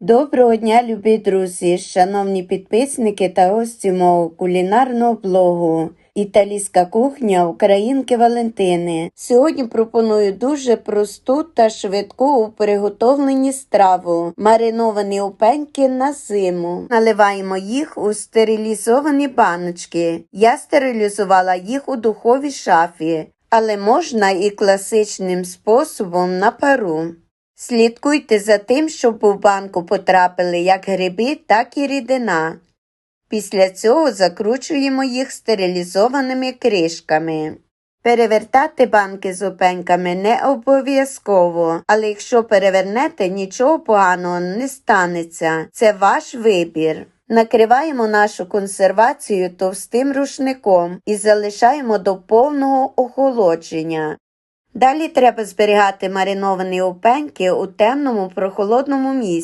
Доброго дня, любі друзі, шановні підписники та гості мого кулінарного блогу. Італійська кухня Українки Валентини. Сьогодні пропоную дуже просту та швидку у приготовленні страву. Мариновані опеньки на зиму. Наливаємо їх у стерилізовані баночки. Я стерилізувала їх у духовій шафі, але можна і класичним способом на пару. Слідкуйте за тим, щоб у банку потрапили як гриби, так і рідина. Після цього закручуємо їх стерилізованими кришками. Перевертати банки з опеньками не обов'язково, але якщо перевернете, нічого поганого не станеться. Це ваш вибір. Накриваємо нашу консервацію товстим рушником і залишаємо до повного охолодження. Далі треба зберігати мариновані опеньки у темному прохолодному місці.